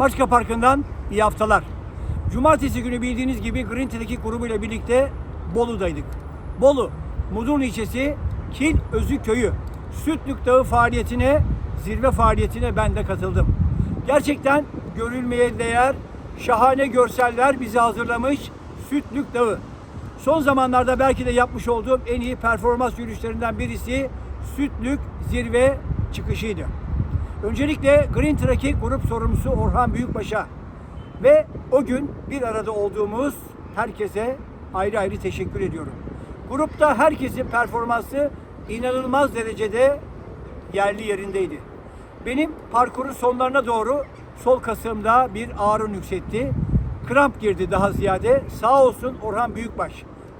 Maçka Parkı'ndan iyi haftalar. Cumartesi günü bildiğiniz gibi Green Tea'deki grubuyla birlikte Bolu'daydık. Bolu, Mudurnu ilçesi Kil Özü Köyü. Sütlük Dağı faaliyetine, zirve faaliyetine ben de katıldım. Gerçekten görülmeye değer, şahane görseller bizi hazırlamış Sütlük Dağı. Son zamanlarda belki de yapmış olduğum en iyi performans yürüyüşlerinden birisi Sütlük zirve çıkışıydı. Öncelikle Green Trekking grup sorumlusu Orhan Büyükbaş'a ve o gün bir arada olduğumuz herkese ayrı ayrı teşekkür ediyorum. Grupta herkesin performansı inanılmaz derecede yerli yerindeydi. Benim parkurun sonlarına doğru sol kasığımda bir ağrı yükseltti. Kramp girdi daha ziyade. Sağ olsun Orhan Büyükbaş.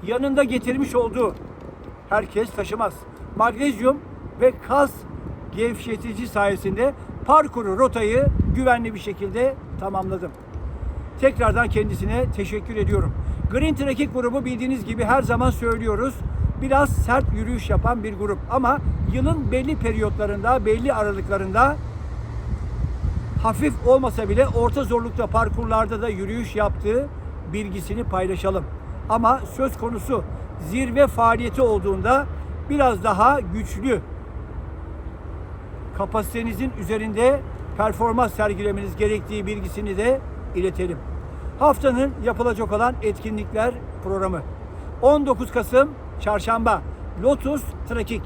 Yanında getirmiş olduğu herkes taşımaz. Magnezyum ve kas gevşetici sayesinde parkuru, rotayı güvenli bir şekilde tamamladım. Tekrardan kendisine teşekkür ediyorum. Green Trekking grubu bildiğiniz gibi her zaman söylüyoruz. Biraz sert yürüyüş yapan bir grup ama yılın belli periyotlarında, belli aralıklarında hafif olmasa bile orta zorlukta parkurlarda da yürüyüş yaptığı bilgisini paylaşalım. Ama söz konusu zirve faaliyeti olduğunda biraz daha güçlü kapasitenizin üzerinde performans sergilemeniz gerektiği bilgisini de iletelim. Haftanın yapılacak olan etkinlikler programı. 19 Kasım Çarşamba Lotus Trakik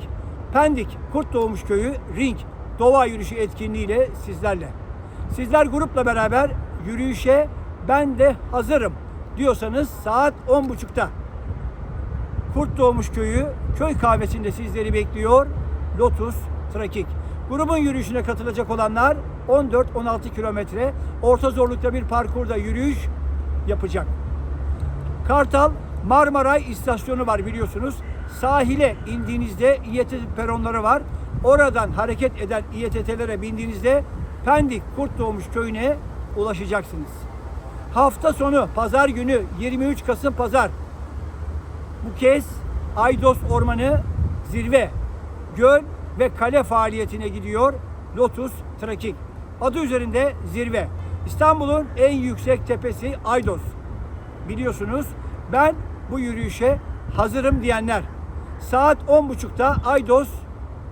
Pendik Kurt Doğmuş Köyü Ring Doğa Yürüyüşü etkinliğiyle sizlerle. Sizler grupla beraber yürüyüşe ben de hazırım diyorsanız saat 10.30'da Kurt Doğmuş Köyü köy kahvesinde sizleri bekliyor. Lotus Trakik. Grubun yürüyüşüne katılacak olanlar 14-16 kilometre orta zorlukta bir parkurda yürüyüş yapacak. Kartal Marmaray istasyonu var biliyorsunuz. Sahile indiğinizde İETT peronları var. Oradan hareket eden İETT'lere bindiğinizde Pendik Kurt Doğmuş köyüne ulaşacaksınız. Hafta sonu pazar günü 23 Kasım pazar bu kez Aydos Ormanı zirve, göl ve kale faaliyetine gidiyor Lotus Trekking. Adı üzerinde zirve. İstanbul'un en yüksek tepesi Aydos. Biliyorsunuz ben bu yürüyüşe hazırım diyenler. Saat 10.30'da Aydos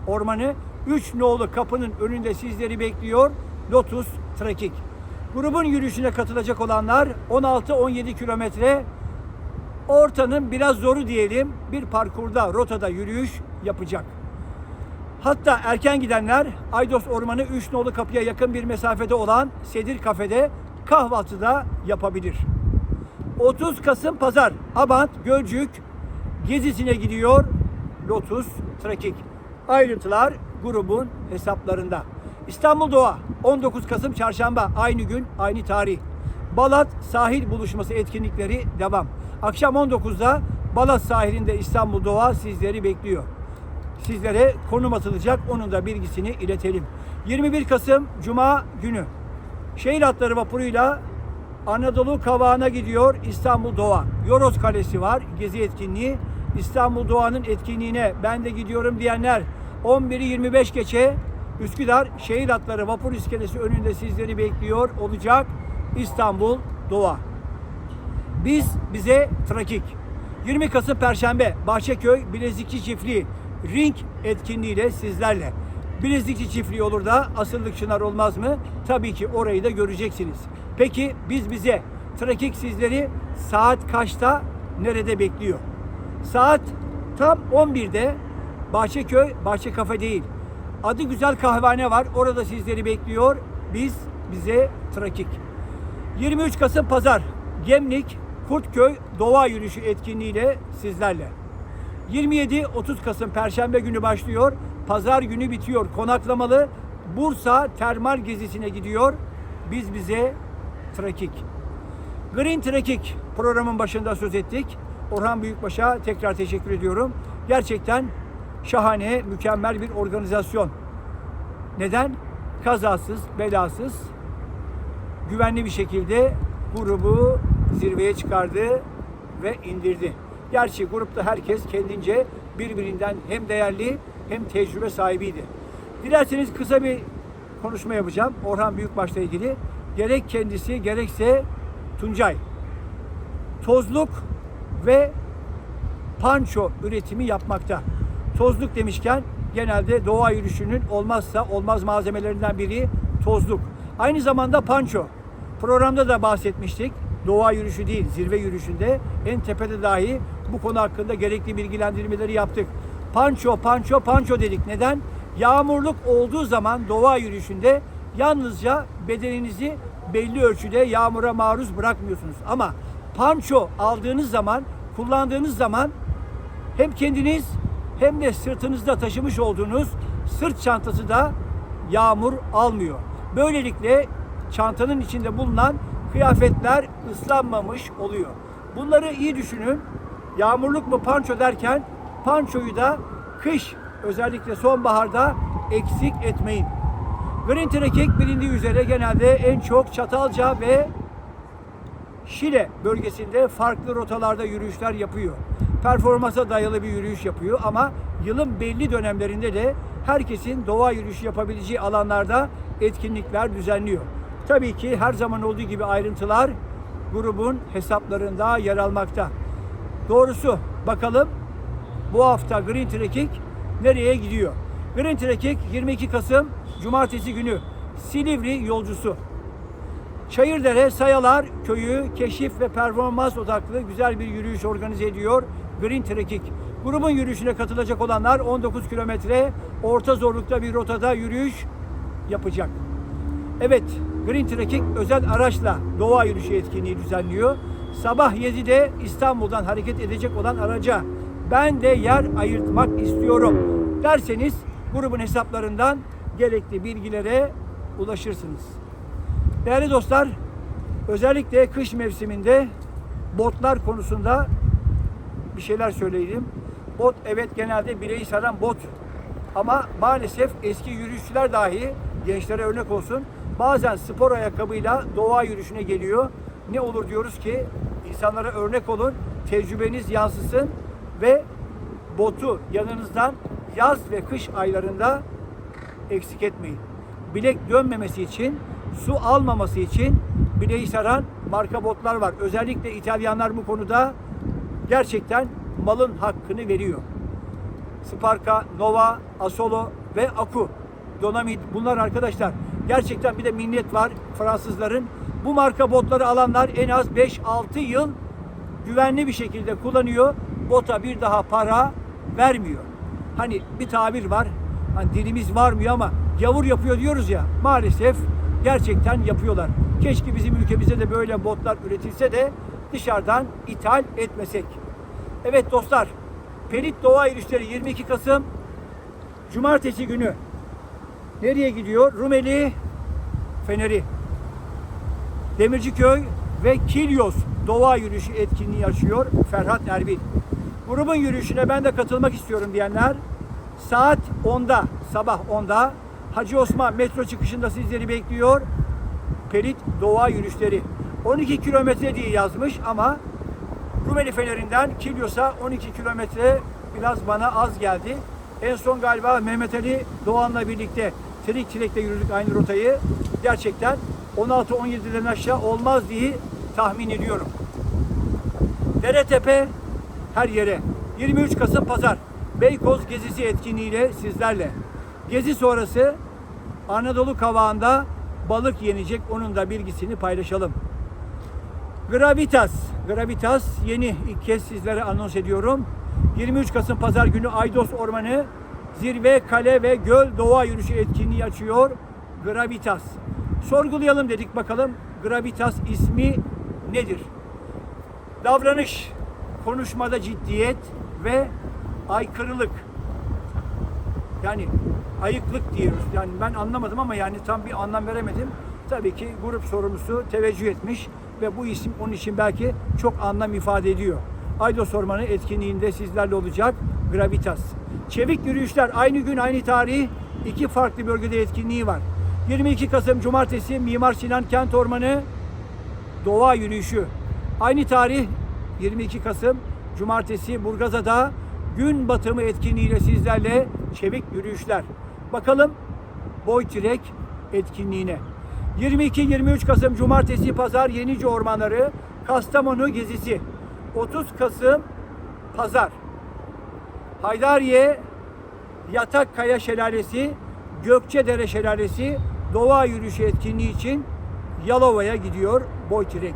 Ormanı 3 nolu kapının önünde sizleri bekliyor Lotus Trekking. Grubun yürüyüşüne katılacak olanlar 16-17 kilometre ortanın biraz zoru diyelim bir parkurda, rotada yürüyüş yapacak. Hatta erken gidenler Aydos Ormanı 3 nolu kapıya yakın bir mesafede olan Sedir Kafe'de kahvaltıda yapabilir. 30 Kasım Pazar Abant Gölcük gezisine gidiyor Lotus Trekking. Ayrıntılar grubun hesaplarında. İstanbul Doğa 19 Kasım Çarşamba aynı gün aynı tarih. Balat sahil buluşması etkinlikleri devam. Akşam 19'da Balat sahilinde İstanbul Doğa sizleri bekliyor. Sizlere konum atılacak. Onun da bilgisini iletelim. 21 Kasım Cuma günü. Şehir atları vapuruyla Anadolu Kavağı'na gidiyor İstanbul Doğa. Yoros Kalesi var gezi etkinliği. İstanbul Doğa'nın etkinliğine ben de gidiyorum diyenler 11'i 25 geçe Üsküdar Şehir Atları Vapur İskelesi önünde sizleri bekliyor olacak İstanbul Doğa. Biz bize Trakik. 20 Kasım Perşembe Bahçeköy Bilezikçi Çiftliği Ring etkinliğiyle sizlerle. Bilezikçi Çiftliği olur da asıllık çınar olmaz mı? Tabii ki orayı da göreceksiniz. Peki biz bize Trakik sizleri saat kaçta nerede bekliyor? Saat tam 11'de Bahçeköy Bahçe Kafe değil. Adı güzel kahvehane var. Orada sizleri bekliyor. Biz bize Trakik. 23 Kasım Pazar Gemlik Kurtköy Doğa Yürüyüşü etkinliğiyle sizlerle. 27-30 Kasım Perşembe günü başlıyor. Pazar günü bitiyor. Konaklamalı Bursa termal gezisine gidiyor. Biz bize Trakik. Green Trekking programın başında söz ettik. Orhan Büyükbaş'a tekrar teşekkür ediyorum. Gerçekten şahane, mükemmel bir organizasyon. Neden? Kazasız, belasız, güvenli bir şekilde grubu zirveye çıkardı ve indirdi. Gerçi grupta herkes kendince birbirinden hem değerli hem tecrübe sahibiydi. Dilerseniz kısa bir konuşma yapacağım Orhan Büyükbaş'la ilgili. gerek kendisi gerekse Tuncay tozluk ve panço üretimi yapmakta. Tozluk demişken genelde doğa yürüyüşünün olmazsa olmaz malzemelerinden biri tozluk. Aynı zamanda panço. Programda da bahsetmiştik. Doğa yürüyüşü değil, zirve yürüyüşünde en tepede dahi bu konu hakkında gerekli bilgilendirmeleri yaptık. Panço, panço, panço dedik. Neden? Yağmurluk olduğu zaman doğa yürüyüşünde yalnızca bedeninizi belli ölçüde yağmura maruz bırakmıyorsunuz. Ama panço aldığınız zaman, kullandığınız zaman hem kendiniz hem de sırtınızda taşımış olduğunuz sırt çantası da yağmur almıyor. Böylelikle çantanın içinde bulunan kıyafetler ıslanmamış oluyor. Bunları iyi düşünün. Yağmurluk mu panço derken pançoyu da kış özellikle sonbaharda eksik etmeyin. Green Trekking bilindiği üzere genelde en çok Çatalca ve Şile bölgesinde farklı rotalarda yürüyüşler yapıyor. Performansa dayalı bir yürüyüş yapıyor ama yılın belli dönemlerinde de herkesin doğa yürüyüşü yapabileceği alanlarda etkinlikler düzenliyor. Tabii ki her zaman olduğu gibi ayrıntılar grubun hesaplarında yer almakta. Doğrusu bakalım bu hafta Green Trekking nereye gidiyor? Green Trekking 22 Kasım Cumartesi günü Silivri yolcusu. Çayırdere Sayalar Köyü keşif ve performans odaklı güzel bir yürüyüş organize ediyor Green Trekking. Grubun yürüyüşüne katılacak olanlar 19 kilometre orta zorlukta bir rotada yürüyüş yapacak. Evet, Green Trekking özel araçla doğa yürüyüşü etkinliği düzenliyor. Sabah 7'de İstanbul'dan hareket edecek olan araca ben de yer ayırtmak istiyorum derseniz grubun hesaplarından gerekli bilgilere ulaşırsınız. Değerli dostlar, özellikle kış mevsiminde botlar konusunda bir şeyler söyleyeyim. Bot evet genelde bireyi saran bot. Ama maalesef eski yürüyüşçüler dahi gençlere örnek olsun. Bazen spor ayakkabıyla doğa yürüyüşüne geliyor. Ne olur diyoruz ki insanlara örnek olun, tecrübeniz yansısın ve botu yanınızdan yaz ve kış aylarında eksik etmeyin. Bilek dönmemesi için, su almaması için bileği saran marka botlar var. Özellikle İtalyanlar bu konuda gerçekten malın hakkını veriyor. Sparka, Nova, Asolo ve Aku. Donamit bunlar arkadaşlar. Gerçekten bir de minnet var Fransızların. Bu marka botları alanlar en az 5-6 yıl güvenli bir şekilde kullanıyor. Bota bir daha para vermiyor. Hani bir tabir var. Hani dilimiz varmıyor ama gavur yapıyor diyoruz ya. Maalesef gerçekten yapıyorlar. Keşke bizim ülkemizde de böyle botlar üretilse de dışarıdan ithal etmesek. Evet dostlar, Pelit Doğa Yürüyüşleri 22 Kasım Cumartesi günü nereye gidiyor? Rumeli Feneri, Demirciköy ve Kilyos Doğa Yürüyüşü etkinliği açıyor Ferhat Erbil. Grubun yürüyüşüne ben de katılmak istiyorum diyenler saat 10'da, sabah 10'da Hacı Osman metro çıkışında sizleri bekliyor. Pelit Doğa Yürüyüşleri. 12 kilometre diye yazmış ama Rumeli Feneri'nden Kilyos'a 12 kilometre biraz bana az geldi. En son galiba Mehmet Ali Doğan'la birlikte Trik Trek'te yürüdük aynı rotayı. Gerçekten 16-17'den aşağı olmaz diye tahmin ediyorum. Deretepe her yere. 23 Kasım Pazar. Beykoz gezisi etkinliğiyle sizlerle. Gezi sonrası Anadolu Kavağı'nda balık yenecek. Onun da bilgisini paylaşalım. Gravitas. Gravitas yeni ilk kez sizlere anons ediyorum. 23 Kasım Pazar günü Aydos Ormanı Zirve, Kale ve Göl Doğa Yürüyüşü etkinliği açıyor. Gravitas. Sorgulayalım dedik bakalım. Gravitas ismi nedir? Davranış, konuşmada ciddiyet ve aykırılık. Yani ayıklık diyoruz. Yani ben anlamadım ama yani tam bir anlam veremedim. Tabii ki grup sorumlusu teveccüh etmiş ve bu isim onun için belki çok anlam ifade ediyor. Aydos Ormanı etkinliğinde sizlerle olacak Gravitas. Çevik yürüyüşler aynı gün aynı tarih iki farklı bölgede etkinliği var. 22 Kasım Cumartesi Mimar Sinan Kent Ormanı Doğa Yürüyüşü. Aynı tarih 22 Kasım Cumartesi Burgazada gün batımı etkinliğiyle sizlerle çevik yürüyüşler. Bakalım boy trek etkinliğine. 22-23 Kasım Cumartesi Pazar Yenice Ormanları Kastamonu gezisi. 30 Kasım Pazar. Haydariye Yatakkaya Şelalesi, Gökçedere Şelalesi doğa yürüyüşü etkinliği için Yalova'ya gidiyor Boytirek.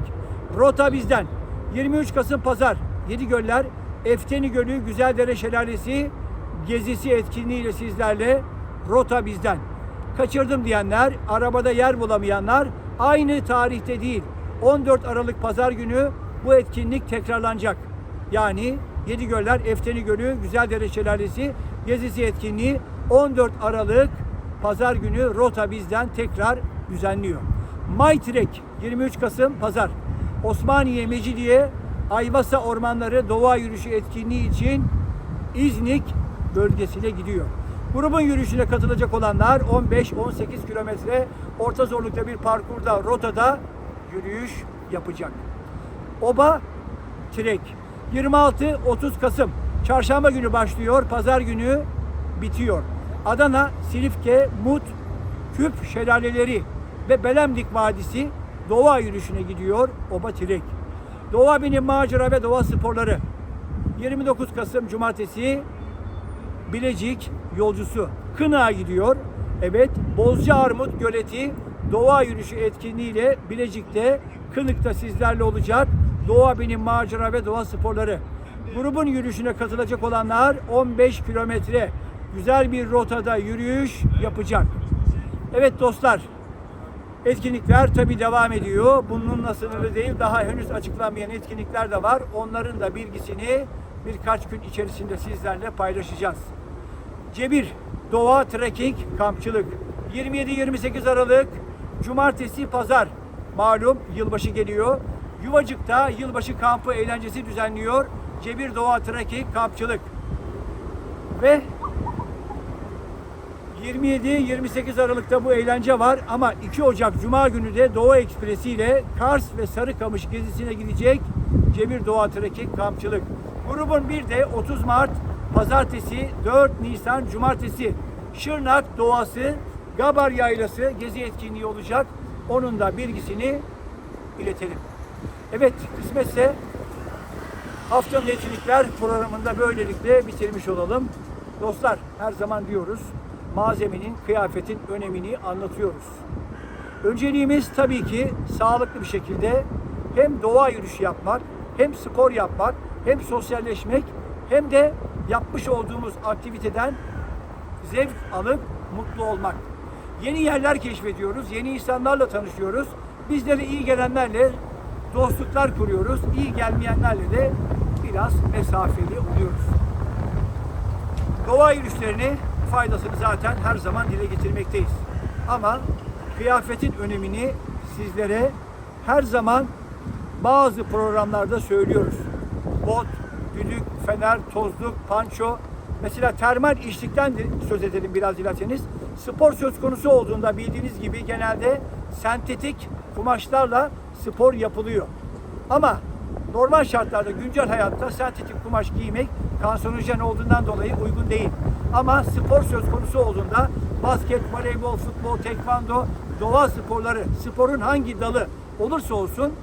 Rota bizden. 23 Kasım Pazar, Yedigöller, Efteni Gölü, Güzeldere Şelalesi gezisi etkinliğiyle sizlerle Rota bizden. Kaçırdım diyenler, arabada yer bulamayanlar aynı tarihte değil. 14 Aralık Pazar günü bu etkinlik tekrarlanacak. Yani Yedigöller, Efteni Gölü, Güzeldere Şelalesi gezisi etkinliği 14 Aralık Pazar günü Rota bizden tekrar düzenliyor. Maytrek 23 Kasım Pazar. Osmaniye Mecidiye Ayvasa Ormanları Doğa Yürüyüşü etkinliği için İznik bölgesine gidiyor. Grubun yürüyüşüne katılacak olanlar 15-18 kilometre orta zorlukta bir parkurda, rotada yürüyüş yapacak. Oba Trek 26-30 Kasım Çarşamba günü başlıyor, pazar günü bitiyor. Adana, Silifke, Mut, Küp şelaleleri ve Belemdik Vadisi doğa yürüyüşüne gidiyor Oba Trek. Doğa bilim, macera ve doğa sporları. 29 Kasım Cumartesi Bilecik yolcusu Kınık'a gidiyor. Evet, Bozca Armut Göleti doğa yürüyüşü etkinliğiyle Bilecik'te, Kınık'ta sizlerle olacak. Doğa bilim, macera ve doğa sporları. Grubun yürüyüşüne katılacak olanlar 15 kilometre güzel bir rotada yürüyüş yapacak. Evet dostlar, Etkinlikler tabi devam ediyor. Bununla sınırlı değil. Daha henüz açıklanmayan etkinlikler de var. Onların da bilgisini birkaç gün içerisinde sizlerle paylaşacağız. Cebir, Doğa Trekking, Kampçılık. 27-28 Aralık, Cumartesi, Pazar. Malum yılbaşı geliyor. Yuvacık'ta yılbaşı kampı eğlencesi düzenliyor. Cebir Doğa Trekking, Kampçılık. Ve 27-28 Aralık'ta bu eğlence var ama 2 Ocak Cuma günü de Doğu Ekspresi ile Kars ve Sarıkamış gezisine gidecek Cemil Doğa Trekking Kampçılık. Grubun bir de 30 Mart Pazartesi, 4 Nisan Cumartesi Şırnak Doğası Gabar Yaylası gezi etkinliği olacak. Onun da bilgisini iletelim. Evet kısmetse haftanın etkinlikler programında böylelikle bitirmiş olalım. Dostlar her zaman diyoruz malzemenin, kıyafetin önemini anlatıyoruz. Önceliğimiz tabii ki sağlıklı bir şekilde hem doğa yürüyüşü yapmak, hem spor yapmak, hem sosyalleşmek, hem de yapmış olduğumuz aktiviteden zevk alıp mutlu olmak. Yeni yerler keşfediyoruz, yeni insanlarla tanışıyoruz. Bizlere iyi gelenlerle dostluklar kuruyoruz. İyi gelmeyenlerle de biraz mesafeli oluyoruz. Doğa yürüyüşlerini faydasını zaten her zaman dile getirmekteyiz. Ama kıyafetin önemini sizlere her zaman bazı programlarda söylüyoruz. Bot, düdük, fener, tozluk, panço. Mesela termal işlikten de söz edelim biraz dilerseniz. Spor söz konusu olduğunda bildiğiniz gibi genelde sentetik kumaşlarla spor yapılıyor. Ama normal şartlarda güncel hayatta sentetik kumaş giymek kanserojen olduğundan dolayı uygun değil. Ama spor söz konusu olduğunda basket, voleybol, futbol, tekvando, doğa sporları, sporun hangi dalı olursa olsun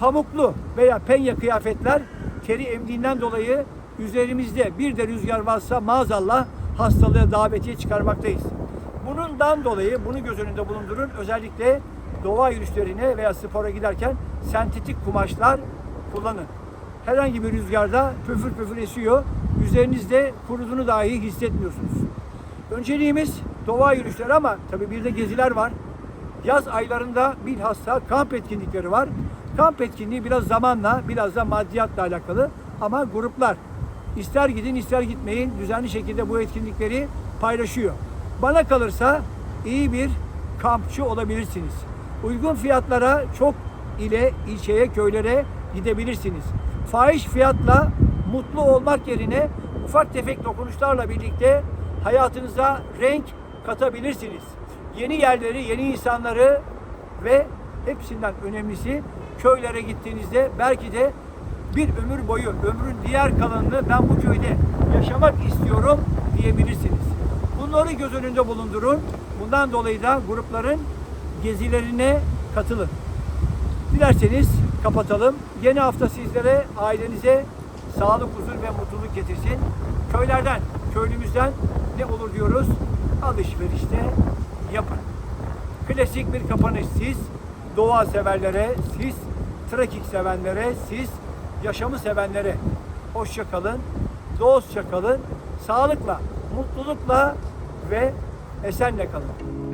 pamuklu veya penye kıyafetler teri emdiğinden dolayı üzerimizde bir de rüzgar varsa maazallah hastalığı davetiye çıkarmaktayız. Bundan dolayı bunu göz önünde bulundurun. Özellikle doğa yürüyüşlerine veya spora giderken sentetik kumaşlar kullanın. Herhangi bir rüzgarda püfür püfür esiyor. Üzerinizde kuruduğunu dahi hissetmiyorsunuz. Önceliğimiz doğa yürüyüşleri ama tabii bir de geziler var. Yaz aylarında bilhassa kamp etkinlikleri var. Kamp etkinliği biraz zamanla, biraz da maddiyatla alakalı ama gruplar ister gidin ister gitmeyin düzenli şekilde bu etkinlikleri paylaşıyor. Bana kalırsa iyi bir kampçı olabilirsiniz. Uygun fiyatlara çok ile ilçeye, köylere gidebilirsiniz. Fahiş fiyatla mutlu olmak yerine ufak tefek dokunuşlarla birlikte hayatınıza renk katabilirsiniz. Yeni yerleri, yeni insanları ve hepsinden önemlisi köylere gittiğinizde belki de bir ömür boyu, ömrün diğer kalanını ben bu köyde yaşamak istiyorum diyebilirsiniz. Bunları göz önünde bulundurun. Bundan dolayı da grupların gezilerine katılın. Dilerseniz kapatalım. Yeni hafta sizlere, ailenize sağlık, huzur ve mutluluk getirsin. Köylerden, köylümüzden ne olur diyoruz? Alışverişte yapın. Klasik bir kapanış siz, doğa severlere, siz, trekking sevenlere, siz, yaşamı sevenlere hoşça kalın, dostça kalın, sağlıkla, mutlulukla ve esenle kalın.